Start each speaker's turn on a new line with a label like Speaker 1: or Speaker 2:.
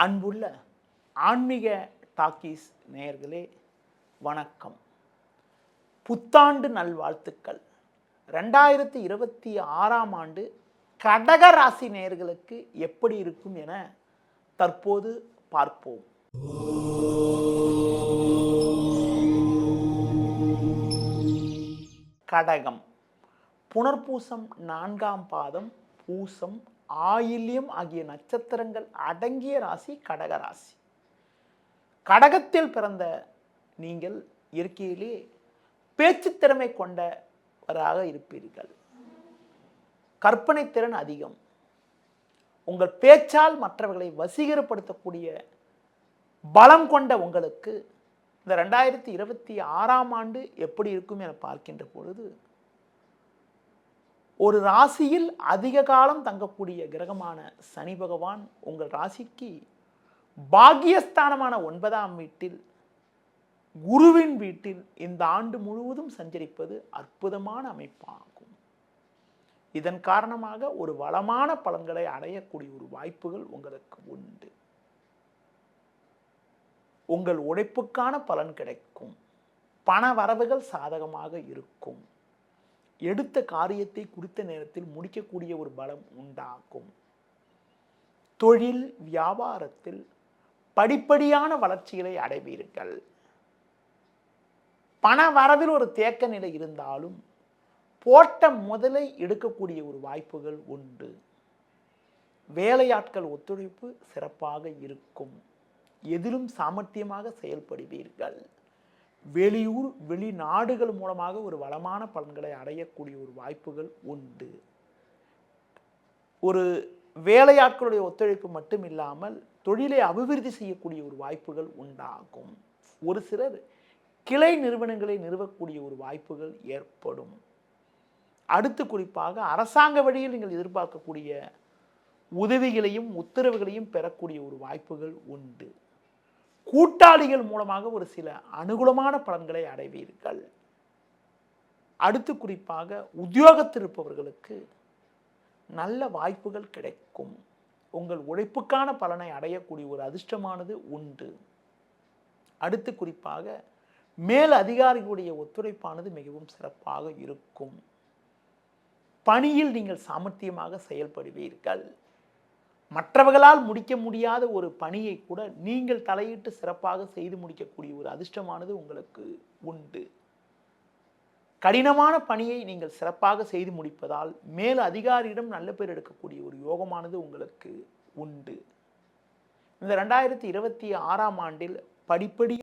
Speaker 1: அன்புள்ள ஆன்மீக டாக்கீஸ் நேயர்களே வணக்கம். புத்தாண்டு நல்வாழ்த்துக்கள். ரெண்டாயிரத்தி இருபத்தி ஆறாம் ஆண்டு கடக ராசி நேயர்களுக்கு எப்படி இருக்கும் என தற்போது பார்ப்போம். கடகம். புனர்பூசம் நான்காம் பாதம் பூசம் ஆயில்யம் ஆகிய நட்சத்திரங்கள் அடங்கிய ராசி கடக ராசி. கடகத்தில் பிறந்த நீங்கள் இயற்கையிலே பேச்சு திறமை கொண்டவராக இருப்பீர்கள். கற்பனை திறன் அதிகம். உங்கள் பேச்சால் மற்றவர்களை வசீகரப்படுத்தக்கூடிய பலம் கொண்ட உங்களுக்கு இந்த ரெண்டாயிரத்தி இருபத்தி ஆறாம் ஆண்டு எப்படி இருக்கும் என பார்க்கின்ற பொழுது ஒரு ராசியில் அதிக காலம் தங்கக்கூடிய கிரகமான சனி பகவான் உங்கள் ராசிக்கு பாக்கியஸ்தானமான ஒன்பதாம் வீட்டில் குருவின் வீட்டில் இந்த ஆண்டு முழுவதும் சஞ்சரிப்பது அற்புதமான அமைப்பாகும். இதன் காரணமாக ஒரு வளமான பலன்களை அடையக்கூடிய ஒரு வாய்ப்புகள் உங்களுக்கு உண்டு. உங்கள் உழைப்புக்கான பலன் கிடைக்கும். பண வரவுகள் சாதகமாக இருக்கும். எடுத்த காரியத்தை குறித்த நேரத்தில் முடிக்கக்கூடிய ஒரு பலம் உண்டாகும் தொழில் வியாபாரத்தில் படிப்படியான வளர்ச்சிகளை அடைவீர்கள். பண வரவில் ஒரு தேக்க நிலை இருந்தாலும் போட்ட முதலை எடுக்கக்கூடிய ஒரு வாய்ப்புகள் உண்டு. வேலையாட்கள் ஒத்துழைப்பு சிறப்பாக இருக்கும். எதிலும் சாமர்த்தியமாக செயல்படுவீர்கள். வெளியூர் வெளிநாடுகள் மூலமாக ஒரு வளமான பலன்களை அடையக்கூடிய ஒரு வாய்ப்புகள் உண்டு. ஒரு வேலையாட்களுடைய ஒத்துழைப்பு மட்டும் இல்லாமல் தொழிலை அபிவிருத்தி செய்யக்கூடிய ஒரு வாய்ப்புகள் உண்டாகும். ஒரு சிலர் கிளை நிறுவனங்களை நிறுவக்கூடிய ஒரு வாய்ப்புகள் ஏற்படும். அடுத்து குறிப்பாக அரசாங்க வழியில் நீங்கள் எதிர்பார்க்கக்கூடிய உதவிகளையும் உத்தரவுகளையும் பெறக்கூடிய ஒரு வாய்ப்புகள் உண்டு. கூட்டாளிகள் மூலமாக ஒரு சில அனுகூலமான பலன்களை அடைவீர்கள். அடுத்து குறிப்பாக உத்தியோகத்தில் இருப்பவர்களுக்கு நல்ல வாய்ப்புகள் கிடைக்கும். உங்கள் உழைப்புக்கான பலனை அடையக்கூடிய ஒரு அதிர்ஷ்டமானது உண்டு. அடுத்து குறிப்பாக மேல் அதிகாரிகளுடைய ஒத்துழைப்பானது மிகவும் சிறப்பாக இருக்கும். பணியில் நீங்கள் சாமர்த்தியமாக செயல்படுவீர்கள். மற்றவர்களால் முடிக்க முடியாத ஒரு பணியை கூட நீங்கள் தலையிட்டு சிறப்பாக செய்து முடிக்கக்கூடிய ஒரு அதிர்ஷ்டமானது உங்களுக்கு உண்டு. கடினமான பணியை நீங்கள் சிறப்பாக செய்து முடிப்பதால் மேல் அதிகாரியிடம் நல்ல பேர் எடுக்கக்கூடிய ஒரு யோகமானது உங்களுக்கு உண்டு. இந்த ரெண்டாயிரத்தி இருபத்தி ஆறாம் ஆண்டில் படிப்படி